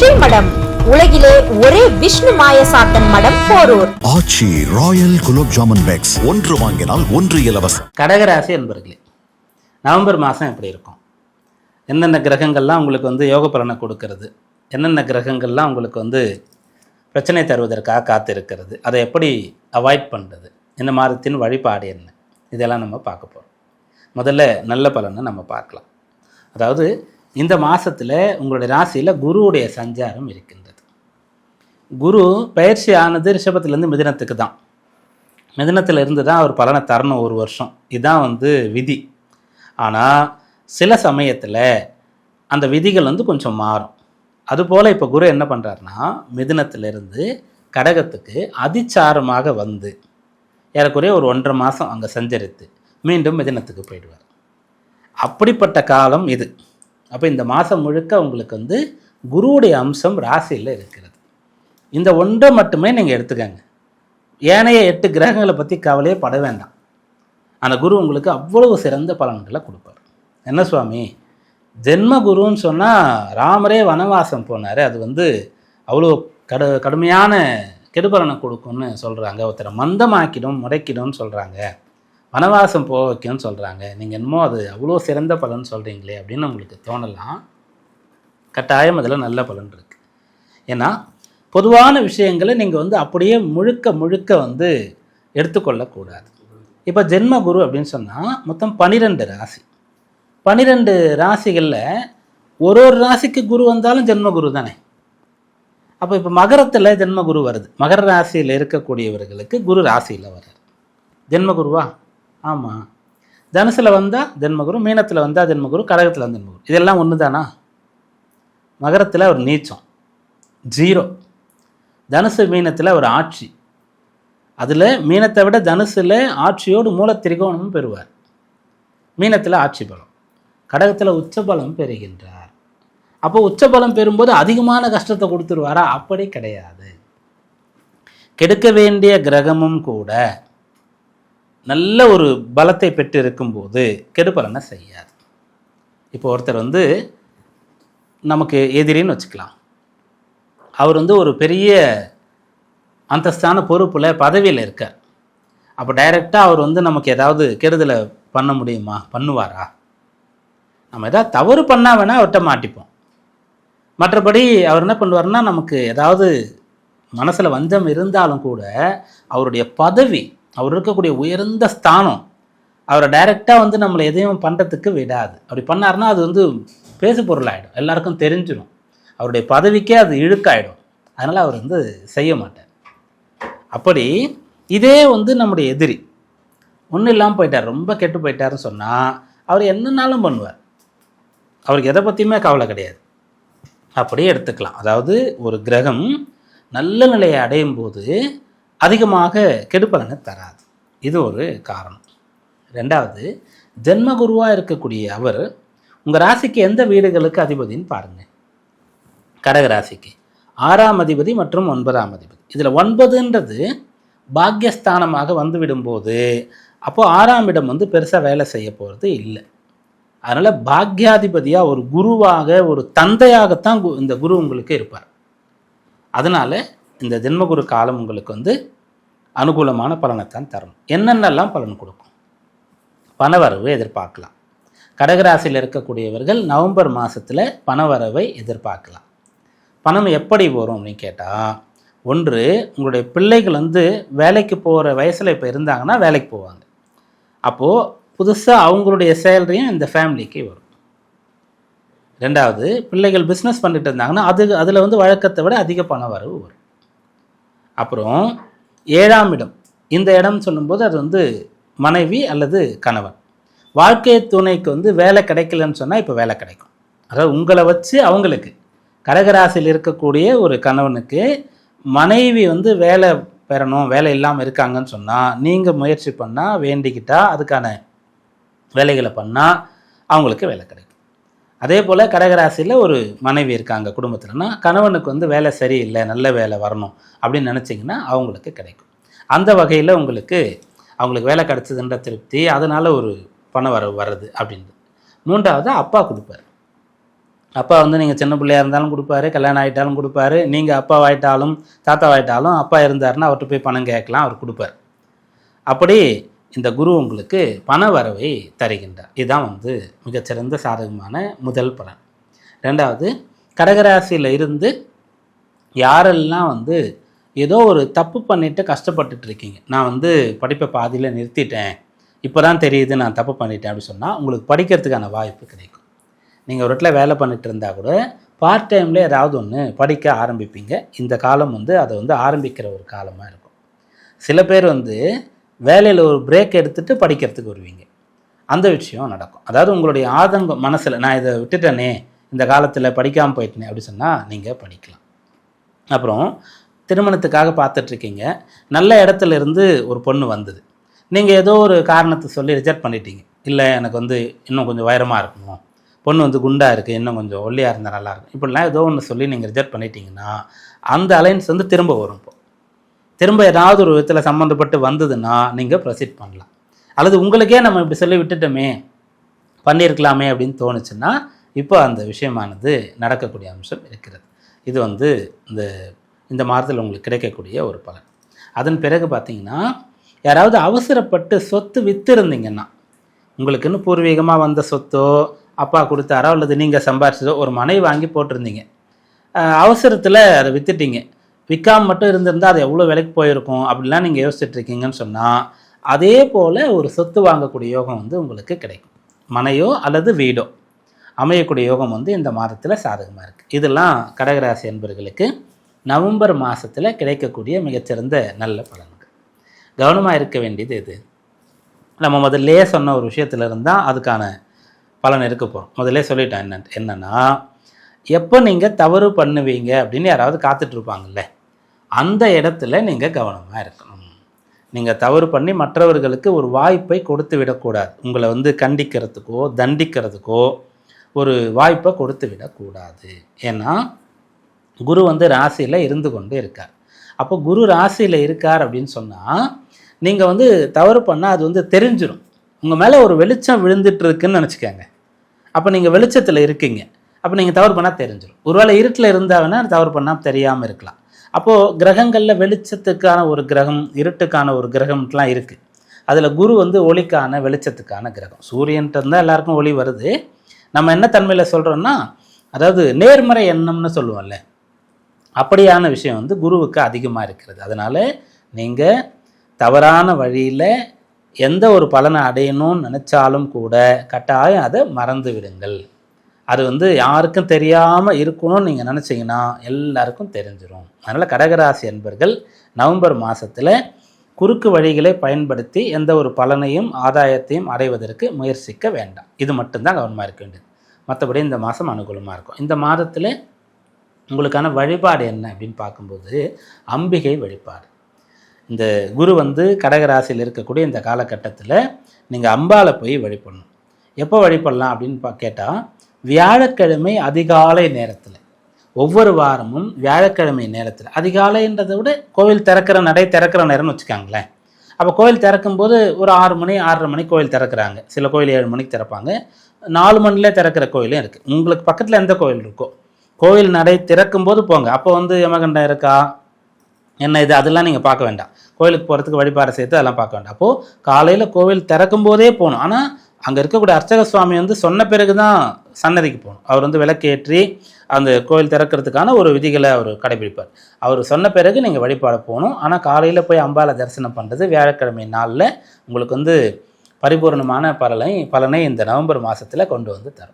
ஸ்ரீமடம் உலகிலே ஒரே விஷ்ணு மாயசாத்தன் மடம் Porur. Aachi royal gulab jamun packs. ஒன்று வாங்கினால் ஒன்று இலவசம். கடகராசி என்பர்களே நவம்பர் மாதம் எப்படி இருக்கும்? என்னென்ன கிரகங்கள்லாம் உங்களுக்கு வந்து யோக பலனை கொடுக்கறது? என்னென்ன கிரகங்கள்லாம் உங்களுக்கு வந்து பிரச்சனை தருவதற்காக காத்திருக்கிறது? அதை எப்படி அவாய்ட் பண்ணுறது இந்த மாதத்தின் வழிபாடு என்ன? இதெல்லாம் நம்ம பார்க்க போகிறோம் முதல்ல நல்ல பலனை நம்ம பார்க்கலாம். அதாவது இந்த மாதத்தில் உங்களுடைய ராசியில் குருவுடைய சஞ்சாரம் இருக்கின்றது. குரு பயிற்சி ஆனது ரிஷபத்துலேருந்து மிதினத்துக்கு தான். மிதனத்தில் இருந்து தான் அவர் பலனை தரணும் ஒரு வருஷம். இதுதான் வந்து விதி. ஆனால் சில சமயத்தில் அந்த விதிகள் வந்து கொஞ்சம் மாறும். அதுபோல் இப்போ குரு என்ன பண்ணுறாருனா மிதுனத்திலிருந்து கடகத்துக்கு அதிச்சாரமாக வந்து ஏறக்குறைய ஒரு ஒன்றரை மாதம் அங்கே சஞ்சரித்து மீண்டும் மிதினத்துக்கு போயிடுவார். அப்படிப்பட்ட காலம் இது. அப்போ இந்த மாதம் முழுக்க உங்களுக்கு வந்து குருவுடைய அம்சம் ராசியில் இருக்கிறது. இந்த ஒன்றை மட்டுமே நீங்கள் எடுத்துக்கங்க. ஏனைய எட்டு கிரகங்களை பற்றி கவலையே பட வேண்டாம். அந்த குரு உங்களுக்கு அவ்வளவு சிறந்த பலன்களை கொடுப்பார். என்ன சுவாமி? ஜென்ம குருன்னு சொன்னால் ராமரே வனவாசம் போனார். அது வந்து அவ்வளோ கடு கடுமையான கெடுபலனை கொடுக்கும்னு சொல்கிறாங்க ஒருத்தரை மந்தமாக்கிடும் முறைக்கிடும்னு சொல்கிறாங்க வனவாசம் போக வைக்கும்னு சொல்கிறாங்க நீங்கள் என்னமோ அது அவ்வளோ சிறந்த பலன் சொல்கிறீங்களே அப்படின்னு உங்களுக்கு தோணலாம். கட்டாயம் அதில் நல்ல பலன் இருக்குது ஏன்னா பொதுவான விஷயங்களை நீங்கள் வந்து அப்படியே முழுக்க முழுக்க வந்து எடுத்துக்கொள்ளக்கூடாது இப்போ ஜென்ம குரு அப்படின்னு சொன்னால் மொத்தம் பன்னிரெண்டு ராசி. பன்னிரெண்டு ராசிகளில் ஒரு ஒரு ராசிக்கு குரு வந்தாலும் ஜென்ம குரு தானே. அப்போ இப்போ மகரத்தில் ஜென்ம குரு வருது. மகர ராசியில் இருக்கக்கூடியவர்களுக்கு குரு ராசியில் வர்றார். ஜென்ம குருவா ஆமாம் தனுசில் வந்தால் தென்மகுரு மீனத்தில் வந்தால் தென்மகுரு கடகத்தில் வந்து தென்மகுரு. இதெல்லாம் ஒன்று தானா மகரத்தில் ஒரு நீச்சம். ஜீரோ. தனுசு மீனத்தில் ஒரு ஆட்சி. அதில் மீனத்தை விட தனுசில் ஆட்சியோடு மூல திரிகோணமும் பெறுவார். மீனத்தில் ஆட்சி பலம். கடகத்தில் உச்சபலம் பெறுகின்றார். அப்போ உச்சபலம் பெறும்போது அதிகமான கஷ்டத்தை கொடுத்துருவாரா? அப்படி கிடையாது. கெடுக்க வேண்டிய கிரகமும் கூட நல்ல ஒரு பலத்தை பெற்று இருக்கும்போது கெடுபலனை செய்யாது. இப்போ ஒருத்தர் வந்து நமக்கு எதிரின்னு வச்சுக்கலாம். அவர் வந்து ஒரு பெரிய அந்தஸ்தான பொறுப்பில் பதவியில் இருக்கார். அப்போ டைரெக்டாக அவர் வந்து நமக்கு ஏதாவது கெடுதலை பண்ண முடியுமா? பண்ணுவாரா? நம்ம ஏதாவது தவறு பண்ணால் வேணால் அவர்கிட்ட மாட்டிப்போம். மற்றபடி அவர் என்ன பண்ணுவார்னா நமக்கு ஏதாவது மனசில் வஞ்சம் இருந்தாலும் கூட அவருடைய பதவி அவர் இருக்கக்கூடிய உயர்ந்த ஸ்தானம் அவரை டைரெக்டாக வந்து நம்மளை எதையும் பண்ணுறதுக்கு விடாது. அப்படி பண்ணாருன்னா அது வந்து பேசு பொருளாகிடும் எல்லாருக்கும் தெரிஞ்சிடும் அவருடைய பதவிக்கே அது இழுக்காயிடும். அதனால் அவர் வந்து செய்ய மாட்டார். அப்படி இதே வந்து நம்முடைய எதிரி. ஒன்றும் இல்லாமல் போயிட்டார் ரொம்ப கெட்டு போயிட்டாருன்னு சொன்னால் அவர் என்னன்னாலும் பண்ணுவார். அவருக்கு எதை பற்றியுமே கவலை கிடையாது. அப்படியே எடுத்துக்கலாம். அதாவது ஒரு கிரகம் நல்ல நிலையை அடையும் போது அதிகமாக கெடுப்பலனை தராது. இது ஒரு காரணம். ரெண்டாவது ஜென்மகுருவாக இருக்கக்கூடிய அவர் உங்கள் ராசிக்கு எந்த வீடுகளுக்கு அதிபதின்னு பாருங்கள் கடக ராசிக்கு. ஆறாம் அதிபதி மற்றும் ஒன்பதாம் அதிபதி. இதில் ஒன்பதுன்றது பாக்யஸ்தானமாக வந்து விடும்போது அப்போது ஆறாம் இடம் வந்து பெருசாக வேலை செய்ய போகிறது இல்லை. அதனால் பாக்யாதிபதியாக ஒரு குருவாக ஒரு தந்தையாகத்தான் கு- இந்த குரு உங்களுக்கு இருப்பார். அதனால் இந்த ஜென்மகுரு காலம் உங்களுக்கு வந்து அனுகூலமான பலனைத்தான் தரணும் என்னென்னலாம் பலன் கொடுக்கும்? பணவரவு எதிர்பார்க்கலாம். கடகராசியில் இருக்கக்கூடியவர்கள் நவம்பர் மாதத்தில் பணவரவை எதிர்பார்க்கலாம். பணம் எப்படி வரும் அப்படின்னு கேட்டால் ஒன்று உங்களுடைய பிள்ளைகள் வந்து வேலைக்கு போகிற வயசில் இப்போ இருந்தாங்கன்னா வேலைக்கு போவாங்க. அப்போது புதுசாக அவங்களுடைய சேலரியும் இந்த ஃபேமிலிக்கு வரும். ரெண்டாவது பிள்ளைகள் பிஸ்னஸ் பண்ணிட்டு இருந்தாங்கன்னா அது அதில் வந்து வழக்கத்தை விட அதிக பண வரவு வரும். அப்புறம் ஏழாம் இடம். இந்த இடம் சொல்லும்போது அது வந்து மனைவி அல்லது கணவன். வாழ்க்கை துணைக்கு வந்து வேலை கிடைக்கலன்னு சொன்னால் இப்போ வேலை கிடைக்கும். அதாவது உங்களை வச்சு அவங்களுக்கு கடகராசியில் இருக்கக்கூடிய ஒரு கணவனுக்கு மனைவி வந்து வேலை பெறணும் வேலை இல்லாமல் இருக்காங்கன்னு சொன்னால் நீங்கள் முயற்சி பண்ணால் வேண்டிக்கிட்டால் அதுக்கான வேலைகளை பண்ணால் அவங்களுக்கு வேலை கிடைக்கும். அதே போல் கடகராசியில் ஒரு மனைவி இருக்காங்க குடும்பத்தில்னா கணவனுக்கு வந்து வேலை சரியில்லை நல்ல வேலை வரணும் அப்படின்னு நினச்சிங்கன்னா அவங்களுக்கு கிடைக்கும். அந்த வகையில் உங்களுக்கு அவங்களுக்கு வேலை கிடச்சதுன்ற திருப்தி அதனால் ஒரு பணம் வர வர்றது அப்படின்றது. மூன்றாவது அப்பா கொடுப்பார். அப்பா வந்து நீங்கள் சின்ன பிள்ளையாக இருந்தாலும் கொடுப்பாரு கல்யாணம் ஆகிட்டாலும் கொடுப்பாரு. நீங்கள் அப்பாவாயிட்டாலும் தாத்தாவாயிட்டாலும் அப்பா இருந்தாருன்னா அவர்கிட்ட போய் பணம் கேட்கலாம் அவர் கொடுப்பார். அப்படி இந்த குரு உங்களுக்கு பண வரவை தருகின்றார். இதுதான் வந்து மிகச்சிறந்த சாதகமான முதல் பலன். ரெண்டாவது கடகராசியில் இருந்து யாரெல்லாம் வந்து ஏதோ ஒரு தப்பு பண்ணிட்டு கஷ்டப்பட்டுட்டு இருக்கீங்க. நான் வந்து படிப்பை பாதியில் நிறுத்திட்டேன். இப்போ தான் தெரியுது நான் தப்பு பண்ணிட்டேன் அப்படின்னு சொன்னால் உங்களுக்கு படிக்கிறதுக்கான வாய்ப்பு கிடைக்கும். நீங்கள் ஒரு இடத்துல வேலை பண்ணிட்டு இருந்தால் கூட பார்ட் டைமில் ஏதாவது ஒன்று படிக்க ஆரம்பிப்பீங்க. இந்த காலம் வந்து அதை வந்து ஆரம்பிக்கிற ஒரு காலமாக இருக்கும். சில பேர் வந்து வேலையில் ஒரு பிரேக் எடுத்துட்டு படிக்கிறதுக்கு வருவீங்க. அந்த விஷயம் நடக்கும். அதாவது உங்களுடைய ஆதங்கம் மனசில் நான் இதை விட்டுட்டேனே இந்த காலத்தில் படிக்காமல் போயிட்டேனே அப்படி சொன்னால் நீங்கள் படிக்கலாம். அப்புறம் திருமணத்துக்காக பார்த்துட்ருக்கீங்க. நல்ல இடத்துல இருந்து ஒரு பொண்ணு வந்தது. நீங்கள் ஏதோ ஒரு காரணத்தை சொல்லி ரிஜெக்ட் பண்ணிட்டீங்க. இல்லை எனக்கு வந்து இன்னும் கொஞ்சம் உயரமாக இருக்கணும். பொண்ணு வந்து குண்டாக இருக்குது இன்னும் கொஞ்சம் ஒல்லியாக இருந்தால் நல்லாயிருக்கும் இப்படிலாம் ஏதோ ஒன்று சொல்லி நீங்கள் ரிஜெக்ட் பண்ணிட்டீங்கன்னா அந்த அலைன்ஸ் வந்து திரும்ப வரும் இப்போ. திரும்ப ஏதாவது ஒரு விதத்தில் சம்மந்தப்பட்டு வந்ததுன்னா நீங்கள் ப்ரொசீட் பண்ணலாம். அல்லது உங்களுக்கே நம்ம இப்படி சொல்லி விட்டுட்டோமே பண்ணியிருக்கலாமே அப்படின்னு தோணுச்சுன்னா இப்போ அந்த விஷயமானது நடக்கக்கூடிய அம்சம் இருக்கிறது. இது வந்து இந்த இந்த மாதத்தில் உங்களுக்கு கிடைக்கக்கூடிய ஒரு பலன். அதன் பிறகு பார்த்தீங்கன்னா யாராவது அவசரப்பட்டு சொத்து விற்றுருந்தீங்கன்னா உங்களுக்குன்னு பூர்வீகமாக வந்த சொத்தோ அப்பா கொடுத்தாரோ அல்லது நீங்கள் சம்பாரிச்சதோ ஒரு மனை வாங்கி போட்டிருந்தீங்க. அவசரத்தில் அதை விற்றுட்டீங்க விற்காம மட்டும் இருந்திருந்தால் அது எவ்வளோ விலைக்கு போயிருக்கும் அப்படிலாம் நீங்கள் யோசிச்சுட்டு இருக்கீங்கன்னு சொன்னால் அதே போல் ஒரு சொத்து வாங்கக்கூடிய யோகம் வந்து உங்களுக்கு கிடைக்கும். மனையோ அல்லது வீடோ. அமையக்கூடிய யோகம் வந்து இந்த மாதத்தில் சாதகமாக இருக்குது இதெல்லாம் கடகராசி என்பர்களுக்கு நவம்பர் மாதத்தில் கிடைக்கக்கூடிய மிகச்சிறந்த நல்ல பலன்கள். கவனமாக இருக்க வேண்டியது இது நம்ம முதல்லே சொன்ன ஒரு விஷயத்துல இருந்தால் அதுக்கான பலன் இருக்க போகிறோம் முதல்ல சொல்லிட்டேன் என்ன என்னென்னா எப்போ நீங்கள் தவறு பண்ணுவீங்க அப்படின்னு யாராவது காத்துட்ருப்பாங்கல்ல? அந்த இடத்துல நீங்கள் கவனமாக இருக்கணும். நீங்கள் தவறு பண்ணி மற்றவர்களுக்கு ஒரு வாய்ப்பை கொடுத்து விடக்கூடாது. உங்களை வந்து கண்டிக்கிறதுக்கோ தண்டிக்கிறதுக்கோ ஒரு வாய்ப்பை கொடுத்து விடக்கூடாது. ஏன்னா குரு வந்து ராசியில் இருந்து கொண்டு இருக்கார். அப்போ குரு ராசியில் இருக்கார் அப்படின்னு சொன்னால் நீங்கள் வந்து தவறு பண்ணால் அது வந்து தெரிஞ்சிடும் உங்கள் மேலே ஒரு வெளிச்சம் விழுந்துட்டு இருக்குன்னு நினச்சிக்கோங்க. அப்போ நீங்கள் வெளிச்சத்தில் இருக்கீங்க. அப்போ நீங்கள் தவறு பண்ணால் தெரிஞ்சிடும் ஒருவேளை இருட்டில் இருந்தால் தவறு பண்ணால் தெரியாமல் இருக்கலாம். அப்போது கிரகங்களில் வெளிச்சத்துக்கான ஒரு கிரகம் இருட்டுக்கான ஒரு கிரகம்லாம் இருக்குது அதில் குரு வந்து ஒளிக்கான வெளிச்சத்துக்கான கிரகம். சூரியன்ட்டு இருந்தால் எல்லாருக்கும் ஒளி வருது. நம்ம என்ன தன்மையில் சொல்கிறோன்னா அதாவது நேர்மறை எண்ணம்னு சொல்லுவோம்ல. அப்படியான விஷயம் வந்து குருவுக்கு அதிகமாக இருக்கிறது. அதனால் நீங்கள் தவறான வழியில் எந்த ஒரு பலனை அடையணும்னு நினச்சாலும் கூட கட்டாயம் அதை மறந்து விடுங்கள். அது வந்து யாருக்கும் தெரியாமல் இருக்கணும்னு நீங்கள் நினச்சிங்கன்னா எல்லாருக்கும் தெரிஞ்சிடும் அதனால் கடகராசி என்பர்கள் நவம்பர் மாதத்தில் குறுக்கு வழிகளை பயன்படுத்தி எந்த ஒரு பலனையும் ஆதாயத்தையும் அடைவதற்கு முயற்சிக்க வேண்டாம். இது மட்டும்தான் கவனமாக இருக்க வேண்டியது. மற்றபடி இந்த மாதம் அனுகூலமாக இருக்கும். இந்த மாதத்தில் உங்களுக்கான வழிபாடு என்ன அப்படின்னு பார்க்கும்போது அம்பிகை வழிபாடு. இந்த குரு வந்து கடகராசியில் இருக்கக்கூடிய இந்த காலகட்டத்தில் நீங்கள் அம்பாலை போய் வழிபடணும். எப்போ வழிபடலாம் அப்படின்னு பா கேட்டால் வியாழக்கிழமை அதிகாலை நேரத்தில். ஒவ்வொரு வாரமும் வியாழக்கிழமை நேரத்தில். அதிகாலைன்றதை விட கோவில் திறக்கிற நடை திறக்கிற நேரம்னு வச்சுக்காங்களேன். அப்போ கோவில் திறக்கும்போது ஒரு ஆறு மணி ஆறரை மணி கோவில் திறக்கிறாங்க. சில கோயில் ஏழு மணிக்கு திறப்பாங்க. நாலு மணிலே திறக்கிற கோயிலும் இருக்குது உங்களுக்கு பக்கத்தில் எந்த கோயில் இருக்கோ. கோவில் நடை திறக்கும்போது போங்க. அப்போ வந்து யமகண்டம் இருக்கா? என்ன இது? அதெல்லாம் நீங்கள் பார்க்க வேண்டாம். கோயிலுக்கு போகிறதுக்கு வழிபாடு செய்து அதெல்லாம் பார்க்க வேண்டாம். அப்போது காலையில் கோவில் திறக்கும் போதே போகணும். ஆனால் அங்கே இருக்கக்கூடிய அர்ச்சக சுவாமி வந்து சொன்ன பிறகு தான் சன்னதிக்கு போகணும். அவர் வந்து விளக்கேற்றி அந்த கோயில் திறக்கிறதுக்கான ஒரு விதிகளை அவர் கடைபிடிப்பார். அவர் சொன்ன பிறகு நீங்கள் வழிபாட போகணும். ஆனால் காலையில் போய் அம்பாலை தரிசனம் பண்ணுறது வியாழக்கிழமை நாளில் உங்களுக்கு வந்து பரிபூர்ணமான பலனை பலனை இந்த நவம்பர் மாதத்தில் கொண்டு வந்து தரும்.